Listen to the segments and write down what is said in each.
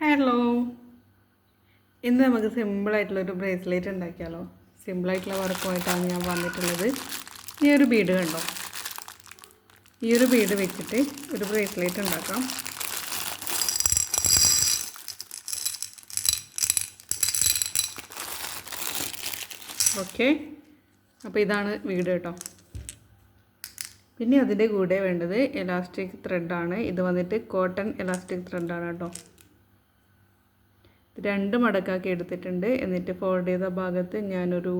Hello ഇന്ന് നമുക്ക് സിമ്പിളായിട്ടുള്ളൊരു ബ്രേസ്ലെറ്റ് ഉണ്ടാക്കിയാലോ. സിമ്പിളായിട്ടുള്ള വർക്കുമായിട്ടാണ് ഞാൻ വന്നിട്ടുള്ളത്. ഈ ഒരു ബീഡ് കണ്ടോ? ഈ ഒരു ബീഡ് വെച്ചിട്ട് ഒരു ബ്രേസ്ലെറ്റ് ഉണ്ടാക്കാം. ഓക്കെ അപ്പോൾ ഇതാണ് വീട് കേട്ടോ. പിന്നെ അതിന്റെ കൂടെ വേണ്ടത് എലാസ്റ്റിക് ത്രെഡാണ് ഇത് വന്നിട്ട് കോട്ടൺ എലാസ്റ്റിക് ത്രെഡാണ് കേട്ടോ. രണ്ട് മടക്കാക്കി എടുത്തിട്ടുണ്ട്. എന്നിട്ട് ഫോൾഡ് ചെയ്ത ഭാഗത്ത് ഞാനൊരു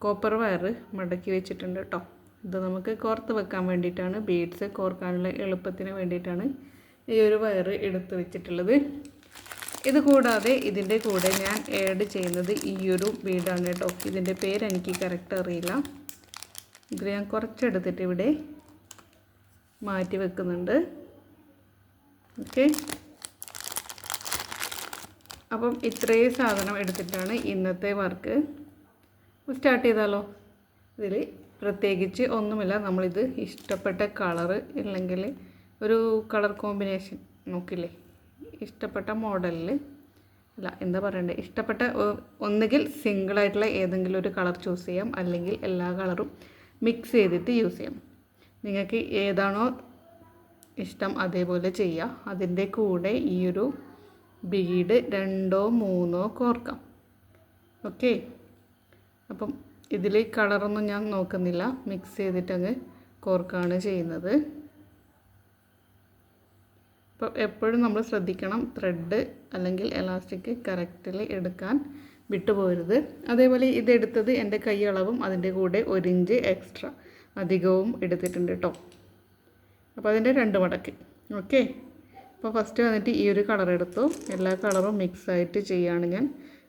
കോപ്പർ വയർ മടക്കി വെച്ചിട്ടുണ്ട് കേട്ടോ ഇത് നമുക്ക് കോർത്ത് വെക്കാൻ വേണ്ടിയിട്ടാണ്. ബീഡ്സ് കോർക്കാനുള്ള എളുപ്പത്തിന് വേണ്ടിയിട്ടാണ് ഈ ഒരു വയർ എടുത്ത് വെച്ചിട്ടുള്ളത്. ഇത് കൂടാതെ ഇതിന്റെ കൂടെ ഞാൻ ആഡ് ചെയ്യുന്നത് ഈ ഒരു ബീഡാണ് കേട്ടോ ഇതിന്റെ പേര് എനിക്ക് കറക്റ്റ് അറിയില്ല. ഇത് ഞാൻ കുറച്ചെടുത്തിട്ട് ഇവിടെ മാറ്റി വെക്കുന്നുണ്ട്. ഓക്കെ അപ്പം ഇത്രയും സാധനം എടുത്തിട്ടാണ് ഇന്നത്തെ വർക്ക്. സ്റ്റാർട്ട് ചെയ്താലോ? ഇതിൽ പ്രത്യേകിച്ച് ഒന്നുമില്ല. നമ്മളിത് ഇഷ്ടപ്പെട്ട കളറ് ഇല്ലെങ്കിൽ ഒരു കളർ കോമ്പിനേഷൻ നോക്കില്ലേ? ഇഷ്ടപ്പെട്ട മോഡലിൽ. അല്ല എന്താ പറയണ്ടേ? ഇഷ്ടപ്പെട്ട ഒന്നുകിൽ സിംഗിളായിട്ടുള്ള ഏതെങ്കിലും ഒരു കളർ ചൂസ് ചെയ്യാം. അല്ലെങ്കിൽ എല്ലാ കളറും മിക്സ് ചെയ്തിട്ട് യൂസ് ചെയ്യാം. നിങ്ങൾക്ക് ഏതാണോ ഇഷ്ടം അതേപോലെ ചെയ്യുക അതിന്റെ കൂടെ ഈ ഒരു ബീഡ് രണ്ടോ മൂന്നോ കോർക്കാം. ഓക്കെ? അപ്പം ഇതിൽ കളറൊന്നും ഞാൻ നോക്കുന്നില്ല. മിക്സ് ചെയ്തിട്ടങ്ങ് കോർക്കാണ് ചെയ്യുന്നത്. അപ്പോൾ എപ്പോഴും നമ്മൾ ശ്രദ്ധിക്കണം ത്രെഡ് അല്ലെങ്കിൽ എലാസ്റ്റിക് കറക്റ്റിൽ എടുക്കാൻ വിട്ടുപോരുത്. അതേപോലെ ഇതെടുത്തത് എന്റെ കൈ അളവും അതിന്റെ കൂടെ ഒരു ഇഞ്ച് എക്സ്ട്രാ അധികവും എടുത്തിട്ടുണ്ട് കേട്ടോ അപ്പോൾ അതിന്റെ രണ്ട് മടക്ക്. ഓക്കെ? അപ്പോൾ ഫസ്റ്റ് വന്നിട്ട് ഈ ഒരു കളർ എടുത്തു. എല്ലാ കളറും മിക്സ് ആയിട്ട് ചെയ്യാണ് ഞാൻ.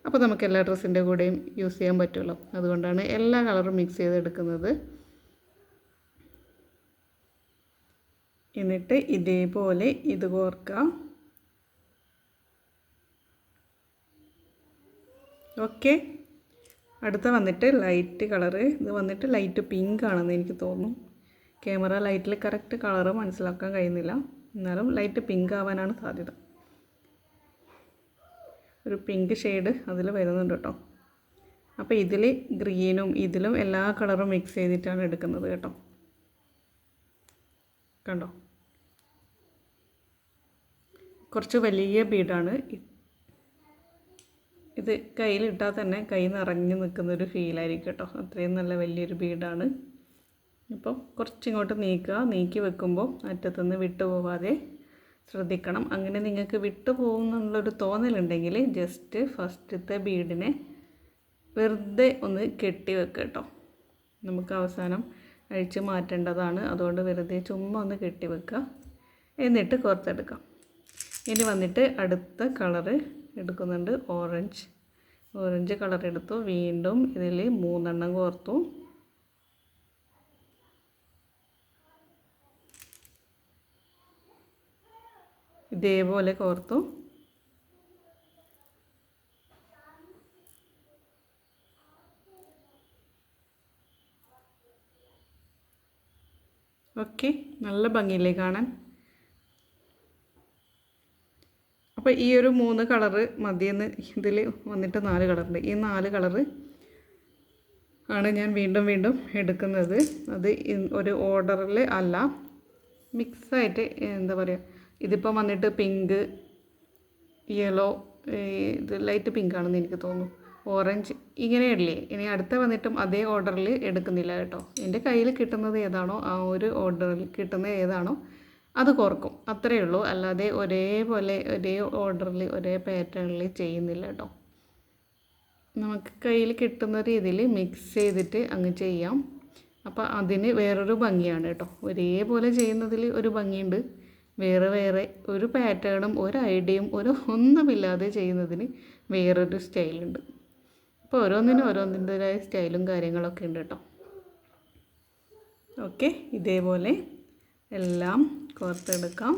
അപ്പോൾ നമുക്ക് എല്ലാ ഡ്രസ്സിന്റെ കൂടെയും യൂസ് ചെയ്യാൻ പറ്റുമല്ലോ. അതുകൊണ്ടാണ് എല്ലാ കളറും മിക്സ് ചെയ്തെടുക്കുന്നത്. എന്നിട്ട് ഇതേപോലെ ഇത് കോർക്കാം. ഓക്കെ. അടുത്ത വന്നിട്ട് ലൈറ്റ് കളറ് ഇത് വന്നിട്ട് ലൈറ്റ് പിങ്ക് ആണെന്ന് എനിക്ക് തോന്നുന്നു. ക്യാമറ ലൈറ്റിൽ കറക്റ്റ് കളറ് മനസ്സിലാക്കാൻ കഴിയുന്നില്ല. എന്നാലും ലൈറ്റ് പിങ്ക് ആവാനാണ് സാധ്യത. ഒരു പിങ്ക് ഷെയ്ഡ് അതിൽ വരുന്നുണ്ട് കേട്ടോ അപ്പോൾ ഇതിൽ ഗ്രീനും ഇതിലും എല്ലാ കളറും മിക്സ് ചെയ്തിട്ടാണ് എടുക്കുന്നത് കേട്ടോ. കണ്ടോ? കുറച്ച് വലിയ ബീഡാണ് ഇത് കയ്യിലിട്ടാൽ തന്നെ കൈ നിറഞ്ഞു നിൽക്കുന്നൊരു ഫീലായിരിക്കും കേട്ടോ അത്രയും നല്ല വലിയൊരു ബീഡാണ് അപ്പോൾ കുറച്ചിങ്ങോട്ട് നീക്കുക. നീക്കി വെക്കുമ്പോൾ അറ്റത്തുനിന്ന് വിട്ടു പോവാതെ ശ്രദ്ധിക്കണം. അങ്ങനെ നിങ്ങൾക്ക് വിട്ടു പോകുന്നുള്ളൊരു തോന്നലുണ്ടെങ്കിൽ ജസ്റ്റ് ഫസ്റ്റത്തെ ബീഡിനെ വെറുതെ ഒന്ന് കെട്ടി വെക്കുക കേട്ടോ. നമുക്ക് അവസാനം അഴിച്ച് മാറ്റേണ്ടതാണ്. അതുകൊണ്ട് വെറുതെ ചുമ്മാ ഒന്ന് കെട്ടി വെക്കുക എന്നിട്ട് കോർത്തെടുക്കാം. ഇനി വന്നിട്ട് അടുത്ത കളറ് എടുക്കുന്നുണ്ട്. ഓറഞ്ച് ഓറഞ്ച് കളർ എടുത്തു. വീണ്ടും ഇതിൽ മൂന്നെണ്ണം കോർത്തു. ഇതേപോലെ കോർത്തു. ഓക്കെ നല്ല ഭംഗിയില്ലേ കാണാൻ? അപ്പോൾ ഈ ഒരു മൂന്ന് കളറ് മതിയെന്ന് ഇതിൽ വന്നിട്ട് നാല് കളറുണ്ട്. ഈ നാല് കളറ് ആണ് ഞാൻ വീണ്ടും വീണ്ടും എടുക്കുന്നത്. അത് ഒരു ഓർഡറിൽ അല്ല മിക്സായിട്ട് എന്താ പറയുക ഇതിപ്പോൾ വന്നിട്ട് പിങ്ക് യെല്ലോ ഇത് ലൈറ്റ് പിങ്ക് ആണെന്ന് എനിക്ക് തോന്നുന്നു. ഓറഞ്ച് ഇങ്ങനെയല്ലേ? ഇനി അടുത്ത വന്നിട്ടും അതേ ഓർഡറിൽ എടുക്കുന്നില്ല കേട്ടോ. എന്റെ കയ്യിൽ കിട്ടുന്നത് ഏതാണോ ആ ഒരു ഓർഡറിൽ കിട്ടുന്നത് ഏതാണോ അത് കുറക്കും അത്രയേ ഉള്ളൂ. അല്ലാതെ ഒരേപോലെ ഒരേ ഓർഡറിൽ ഒരേ പാറ്റേണിൽ ചെയ്യുന്നില്ല കേട്ടോ. നമുക്ക് കയ്യിൽ കിട്ടുന്ന രീതിയിൽ മിക്സ് ചെയ്തിട്ട് അങ്ങ് ചെയ്യാം. അപ്പോൾ അതിന് വേറൊരു ഭംഗിയാണ് കേട്ടോ. ഒരേപോലെ ചെയ്യുന്നതിൽ ഒരു ഭംഗിയുണ്ട്. വേറെ വേറെ ഒരു പാറ്റേണും ഒരു ഐഡിയയും ഒരു ഒന്നുമില്ലാതെ ചെയ്യുന്നതിന് വേറൊരു സ്റ്റൈലുണ്ട് അപ്പോൾ ഓരോന്നിനും ഓരോന്നിന്റെതായ സ്റ്റൈലും കാര്യങ്ങളൊക്കെ ഉണ്ട് കേട്ടോ ഓക്കെ ഇതേപോലെ എല്ലാം കോർത്തെടുക്കാം.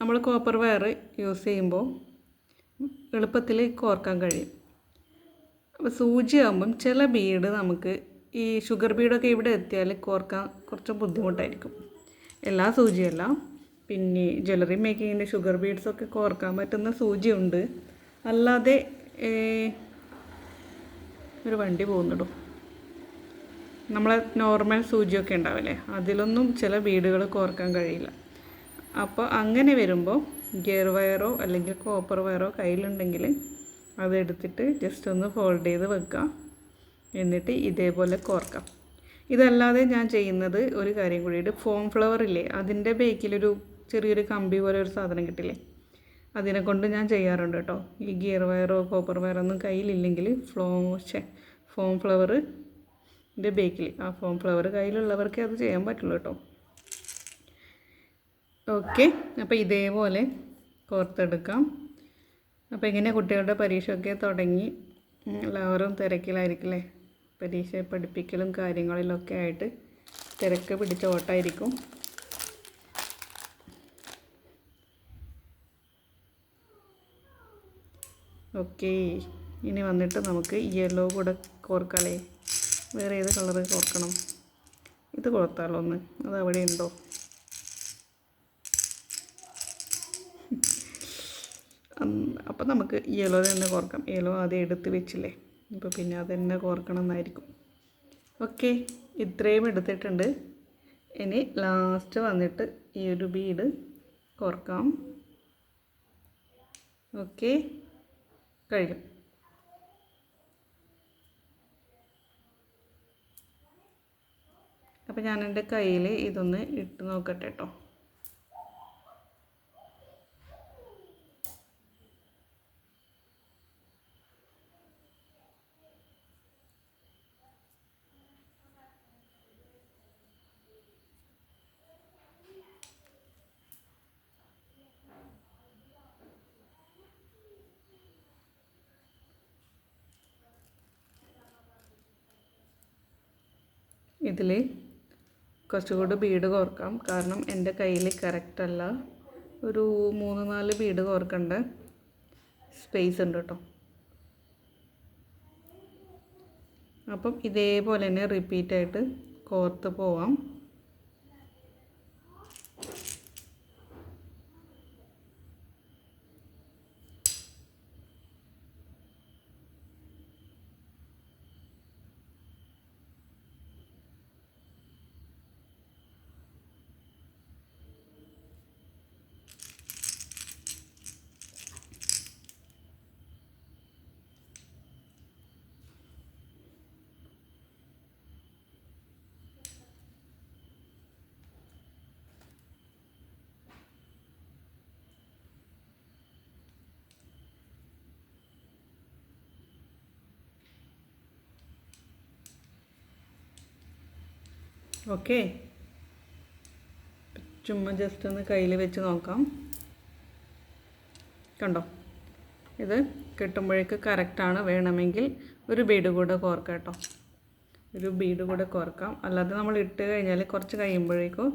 നമ്മൾ കോപ്പർ വയർ യൂസ് ചെയ്യുമ്പോൾ എളുപ്പത്തിൽ കോർക്കാൻ കഴിയും. അപ്പോൾ സൂചിയാകുമ്പം ചില ബീഡ് നമുക്ക് ഈ ഷുഗർ ബീഡൊക്കെ ഇവിടെ എത്തിയാൽ കോർക്കാൻ കുറച്ച് ബുദ്ധിമുട്ടായിരിക്കും. എല്ലാ സൂചിയല്ല. പിന്നെ ജ്വല്ലറി മേക്കിങ്ങിന്റെ ഷുഗർ ബീഡ്സൊക്കെ കോർക്കാൻ പറ്റുന്ന സൂചിയുണ്ട്. അല്ലാതെ ഒരു വണ്ടി പോകുന്നിടും നമ്മളെ നോർമൽ സൂചിയൊക്കെ ഉണ്ടാവില്ലേ? അതിലൊന്നും ചില ബീഡുകൾ കോർക്കാൻ കഴിയില്ല. അപ്പോൾ അങ്ങനെ വരുമ്പോൾ ഗിയർ വയറോ അല്ലെങ്കിൽ കോപ്പർ വയറോ കയ്യിലുണ്ടെങ്കിൽ അതെടുത്തിട്ട് ജസ്റ്റ് ഒന്ന് ഫോൾഡ് ചെയ്ത് വെക്കാം. എന്നിട്ട് ഇതേപോലെ കോർക്കാം. ഇതല്ലാതെ ഞാൻ ചെയ്യുന്നത് ഒരു കാര്യം കൂടിയിട്ട് ഫോം ഫ്ലവർ ഇല്ലേ അതിന്റെ ബേക്കിലൊരു ചെറിയൊരു കമ്പി പോലെ ഒരു സാധനം കിട്ടില്ലേ? അതിനെ കൊണ്ട് ഞാൻ ചെയ്യാറുണ്ട് കേട്ടോ. ഈ ഗിയർ വയറോ കോപ്പർ വയറോ ഒന്നും കയ്യിലില്ലെങ്കിൽ ഫ്ലോ ഫോം ഫ്ലവർ ബേക്കിൽ ആ ഫോം ഫ്ലവർ കയ്യിലുള്ളവർക്കേ അത് ചെയ്യാൻ പറ്റുള്ളൂ കേട്ടോ. ഓക്കെ അപ്പോൾ ഇതേപോലെ കോർത്തെടുക്കാം. അപ്പോൾ ഇങ്ങനെ കുട്ടികളുടെ പരീക്ഷയൊക്കെ തുടങ്ങി. എല്ലാവരും തിരക്കിലായിരിക്കില്ലേ? പരീക്ഷ പഠിപ്പിക്കലും കാര്യങ്ങളിലൊക്കെ ആയിട്ട് തിരക്ക് പിടിച്ച ഓട്ടായിരിക്കും. ഓക്കെ ഇനി വന്നിട്ട് നമുക്ക് യെല്ലോ കൂടെ കോർക്കാലേ. വേറെ ഏത് കളറ് കോർക്കണം? ഇത് കൊടുത്താലോ ഒന്ന്? അത് അവിടെ ഉണ്ടോ? അപ്പം നമുക്ക് യെല്ലോ തന്നെ കോർക്കാം. യെല്ലോ ആദ്യം എടുത്ത് വെച്ചില്ലേ? അപ്പോൾ പിന്നെ അത് തന്നെ കോർക്കണം എന്നായിരിക്കും ഓക്കെ ഇത്രയും എടുത്തിട്ടുണ്ട്. ഇനി ലാസ്റ്റ് വന്നിട്ട് ഈ ഒരു ബീഡ് കോർക്കാം. ഓക്കെ കഴിയും അപ്പോൾ ഞാൻ കയ്യിൽ ഇതൊന്ന് ഇട്ട് നോക്കട്ടെ കേട്ടോ ഇതിൽ കുറച്ചുകൂടി ബീഡ് കോർക്കാം. കാരണം എന്റെ കയ്യിൽ കറക്റ്റ് അല്ല. ഒരു മൂന്ന് നാല് ബീഡ് കോർക്കേണ്ട സ്പേസ് ഉണ്ട് കേട്ടോ അപ്പം ഇതേപോലെ തന്നെ റിപ്പീറ്റായിട്ട് കോർത്ത് പോവാം. ഓക്കെ ചുമ്മാ ജസ്റ്റ് ഒന്ന് കയ്യിൽ വെച്ച് നോക്കാം. കണ്ടോ? ഇത് കിട്ടുമ്പോഴേക്ക് കറക്റ്റാണ് വേണമെങ്കിൽ ഒരു ബീഡ് കൂടെ കോർക്കാം കേട്ടോ. ഒരു ബീഡ് കൂടെ കോർക്കാം. അല്ലാതെ നമ്മൾ ഇട്ട് കഴിഞ്ഞാൽ കുറച്ച് കഴിയുമ്പോഴേക്കും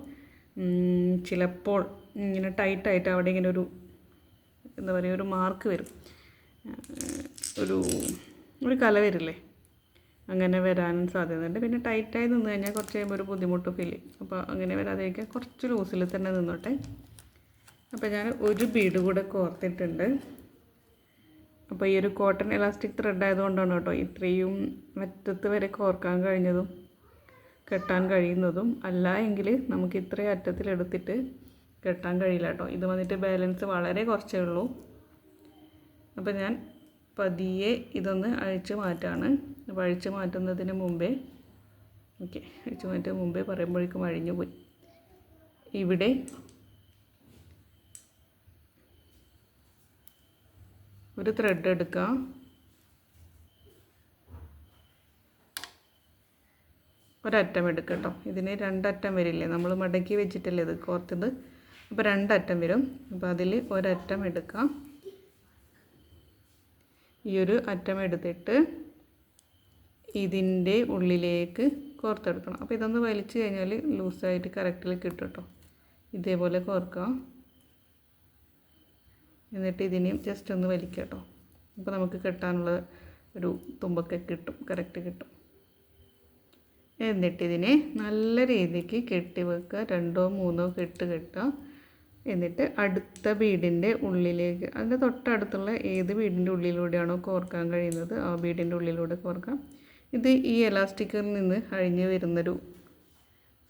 ചിലപ്പോൾ ഇങ്ങനെ ടൈറ്റായിട്ട് അവിടെ ഇങ്ങനെ ഒരു എന്താ പറയുക ഒരു മാർക്ക് വരും. ഒരു ഒരു കല വരില്ലേ? അങ്ങനെ വരാനും സാധ്യതയുണ്ട്. പിന്നെ ടൈറ്റായി നിന്ന് കഴിഞ്ഞാൽ കുറച്ച് കഴിയുമ്പോൾ ഒരു ബുദ്ധിമുട്ട് ഫീൽ ചെയ്യും. അപ്പോൾ അങ്ങനെ വരാതിരിക്കാൻ കുറച്ച് ലൂസിൽ തന്നെ നിന്നോട്ടെ. അപ്പോൾ ഞാൻ ഒരു ബീഡ് കൂടെ കോർത്തിട്ടുണ്ട്. അപ്പോൾ ഈ ഒരു കോട്ടൺ ഇലാസ്റ്റിക് ത്രെഡ് ആയതുകൊണ്ടാണ് കേട്ടോ ഇത്രയും അറ്റത്ത് വരെ കോർക്കാൻ കഴിഞ്ഞതും കെട്ടാൻ കഴിയുന്നതും. അല്ല എങ്കിൽ നമുക്ക് ഇത്രയും അറ്റത്തിലെടുത്തിട്ട് കെട്ടാൻ കഴിയില്ല കേട്ടോ. ഇത് വന്നിട്ട് ബാലൻസ് വളരെ കുറച്ചേ ഉള്ളൂ. അപ്പോൾ ഞാൻ പതിയെ ഇതൊന്ന് അഴിച്ച് മാറ്റാണ്. അഴിച്ച് മാറ്റുന്നതിന് മുമ്പേ ഓക്കെ വഴിച്ചു മാറ്റുന്ന മുമ്പേ പറയുമ്പോഴേക്കും അഴിഞ്ഞു പോയി. ഇവിടെ ഒരു ത്രെഡ് എടുക്കാം. ഒരറ്റം എടുക്കുക കേട്ടോ ഇതിന് രണ്ടറ്റം വരില്ലേ? നമ്മൾ മടക്കി വെച്ചിട്ടല്ലേ ഇത് കോർത്തത്? അപ്പോൾ രണ്ടറ്റം വരും. അപ്പോൾ അതിൽ ഒരറ്റം എടുക്കാം. ഈ ഒരു അറ്റം എടുത്തിട്ട് ഇതിന്റെ ഉള്ളിലേക്ക് കോർത്തെടുക്കണം. അപ്പോൾ ഇതൊന്ന് വലിച്ചു കഴിഞ്ഞാൽ ലൂസായിട്ട് കറക്റ്റിൽ കിട്ടും കേട്ടോ ഇതേപോലെ കോർക്കാം എന്നിട്ട് ഇതിനെയും ജസ്റ്റ് ഒന്ന് വലിക്കുക കേട്ടോ അപ്പോൾ നമുക്ക് കെട്ടാനുള്ള ഒരു തുമ്പൊക്കെ കിട്ടും കറക്റ്റ് കിട്ടും. എന്നിട്ട് ഇതിനെ നല്ല രീതിക്ക് കെട്ടി വെക്കുക. രണ്ടോ മൂന്നോ കെട്ട് കെട്ടുക. എന്നിട്ട് അടുത്ത ബീഡിന്റെ ഉള്ളിലേക്ക് അതിന്റെ തൊട്ടടുത്തുള്ള ഏത് ബീഡിന്റെ ഉള്ളിലൂടെയാണോ കോർക്കാൻ കഴിയുന്നത് ആ ബീഡിന്റെ ഉള്ളിലൂടെ കോർക്കാം. ഇത് ഈ എലാസ്റ്റിക്കിൽ നിന്ന് അഴിഞ്ഞ് വരുന്നൊരു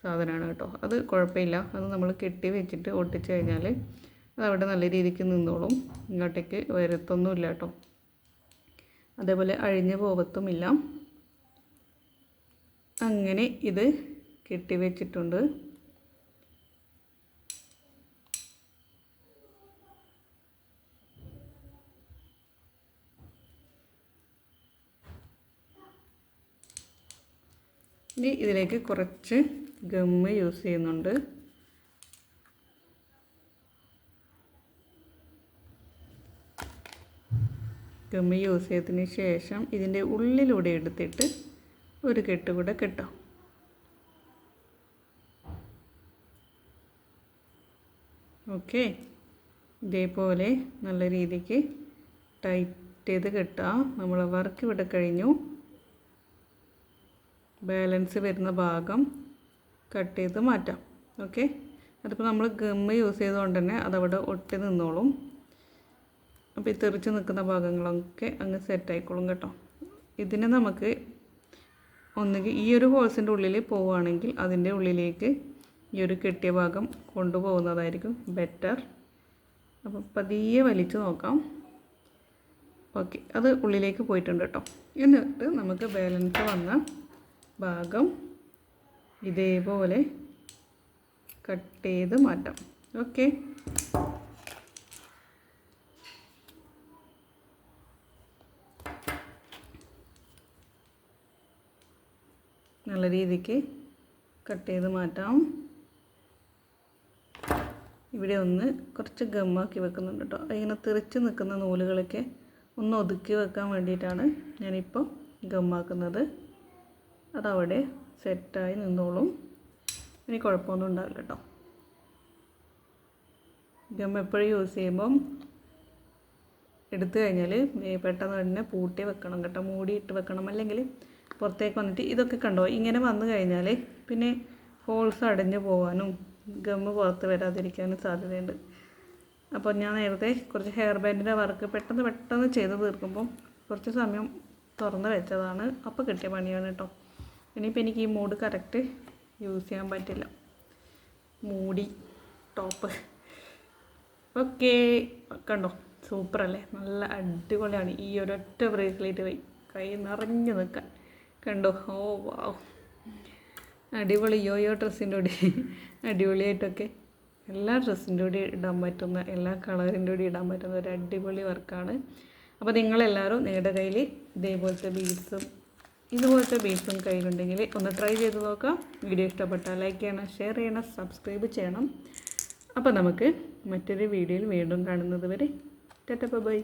സാധനമാണ് കേട്ടോ. അത് കുഴപ്പമില്ല. അത് നമ്മൾ കെട്ടി വെച്ചിട്ട് ഒട്ടിച്ച് കഴിഞ്ഞാൽ അതവിടെ നല്ല രീതിക്ക് നിന്നോളും. ഇങ്ങോട്ടേക്ക് വരത്തൊന്നുമില്ല കേട്ടോ. അതേപോലെ അഴിഞ്ഞ് പോകത്തുമില്ല അങ്ങനെ ഇത് കെട്ടി വെച്ചിട്ടുണ്ട്. ഇനി ഇതിലേക്ക് കുറച്ച് ഗമ്മ് യൂസ് ചെയ്യുന്നുണ്ട്. ഗമ്മ് യൂസ് ചെയ്തതിന് ശേഷം ഇതിന്റെ ഉള്ളിലൂടെ എടുത്തിട്ട് ഒരു കെട്ട് കൂടെ കെട്ടാം. ഓക്കെ. ഇതേപോലെ നല്ല രീതിക്ക് ടൈറ്റ് ചെയ്ത് കെട്ടാം. നമ്മൾ വർക്ക് ഇവിടെ കഴിഞ്ഞു. ബാലൻസ് വരുന്ന ഭാഗം കട്ട് ചെയ്ത് മാറ്റാം. ഓക്കെ? അതിപ്പോൾ നമ്മൾ ഗമ്മ് യൂസ് ചെയ്തുകൊണ്ട് തന്നെ അതവിടെ ഒട്ടി നിന്നോളും. അപ്പോൾ ഈ തെറിച്ച് നിൽക്കുന്ന ഭാഗങ്ങളൊക്കെ അങ്ങ് സെറ്റ് ആയിക്കോളും കേട്ടോ. ഇതിനെ നമുക്ക് ഒന്നുകിൽ ഈ ഒരു ഹോൾസിന്റെ ഉള്ളിൽ പോവുകയാണെങ്കിൽ അതിന്റെ ഉള്ളിലേക്ക് ഈ ഒരു കെട്ടിയ ഭാഗം കൊണ്ടുപോകുന്നതായിരിക്കും ബെറ്റർ അപ്പോൾ പതിയെ വലിച്ചു നോക്കാം. ഓക്കെ അത് ഉള്ളിലേക്ക് പോയിട്ടുണ്ട് കേട്ടോ. എന്നിട്ട് നമുക്ക് ബാലൻസ് വന്ന ഭാഗം ഇതേപോലെ കട്ട് ചെയ്ത് മാറ്റാം. ഓക്കെ നല്ല രീതിക്ക് കട്ട് ചെയ്ത് മാറ്റാം. ഇവിടെ ഒന്ന് കുറച്ച് ഗമ്മാക്കി വെക്കുന്നുണ്ട് കേട്ടോ ഇങ്ങനെ തെറിച്ച് നിൽക്കുന്ന നൂലുകളൊക്കെ ഒന്ന് ഒതുക്കി വെക്കാൻ വേണ്ടിയിട്ടാണ് ഞാനിപ്പോൾ ഗമ്മാക്കുന്നത്. അതവിടെ സെറ്റായി നിന്നോളും. ഇനി കുഴപ്പമൊന്നും ഉണ്ടാവില്ല കേട്ടോ. ഗം എപ്പോഴും യൂസ് ചെയ്യുമ്പം എടുത്തു കഴിഞ്ഞാൽ പെട്ടെന്ന് തന്നെ പൂട്ടി വെക്കണം കേട്ടോ മൂടിയിട്ട് വെക്കണം. അല്ലെങ്കിൽ പുറത്തേക്ക് വന്നിട്ട് ഇതൊക്കെ കണ്ടോ ഇങ്ങനെ വന്നു കഴിഞ്ഞാൽ പിന്നെ ഹോൾസ് അടഞ്ഞു പോകാനും ഗമ്മ് പുറത്ത് വരാതിരിക്കാനും സാധ്യതയുണ്ട്. അപ്പോൾ ഞാൻ നേരത്തെ കുറച്ച് ഹെയർ ബാൻഡിന്റെ വർക്ക് പെട്ടെന്ന് പെട്ടെന്ന് ചെയ്ത് തീർക്കുമ്പം കുറച്ച് സമയം തുറന്ന് വെച്ചതാണ്. അപ്പോൾ കിട്ടിയ പണിയാണ് കേട്ടോ. ഇനിയിപ്പോൾ എനിക്ക് ഈ മൂഡ് കറക്റ്റ് യൂസ് ചെയ്യാൻ പറ്റില്ല. മൂടി ടോപ്പ് ഓക്കെ കണ്ടോ? സൂപ്പർ അല്ലേ? നല്ല അടിപൊളിയാണ്. ഈ ഒരൊറ്റ ബ്രേസ്ലെറ്റ് പോയി. കൈ നിറഞ്ഞു നിൽക്കാൻ. കണ്ടോ? ഓ വാവ് അടിപൊളി യോയോ ഡ്രസ്സിന്റെ കൂടി. അടിപൊളിയായിട്ടൊക്കെ എല്ലാ ഡ്രസ്സിന്റെ കൂടി ഇടാൻ പറ്റുന്ന എല്ലാ കളറിന്റെ കൂടി ഇടാൻ പറ്റുന്ന ഒരു അടിപൊളി വർക്കാണ് അപ്പോൾ നിങ്ങളെല്ലാവരും നിങ്ങളുടെ കയ്യിൽ ഇതേപോലത്തെ ബീഡ്സും ഇതുപോലത്തെ ബീഫും കയ്യിലുണ്ടെങ്കിൽ ഒന്ന് ട്രൈ ചെയ്ത് നോക്കാം. വീഡിയോ ഇഷ്ടപ്പെട്ടാൽ ലൈക്ക് ചെയ്യണം ഷെയർ ചെയ്യണം സബ്സ്ക്രൈബ് ചെയ്യണം. അപ്പോൾ നമുക്ക് മറ്റൊരു വീഡിയോയിൽ വീണ്ടും കാണുന്നത് വരെ ടെറ്റപ്പ ബൈ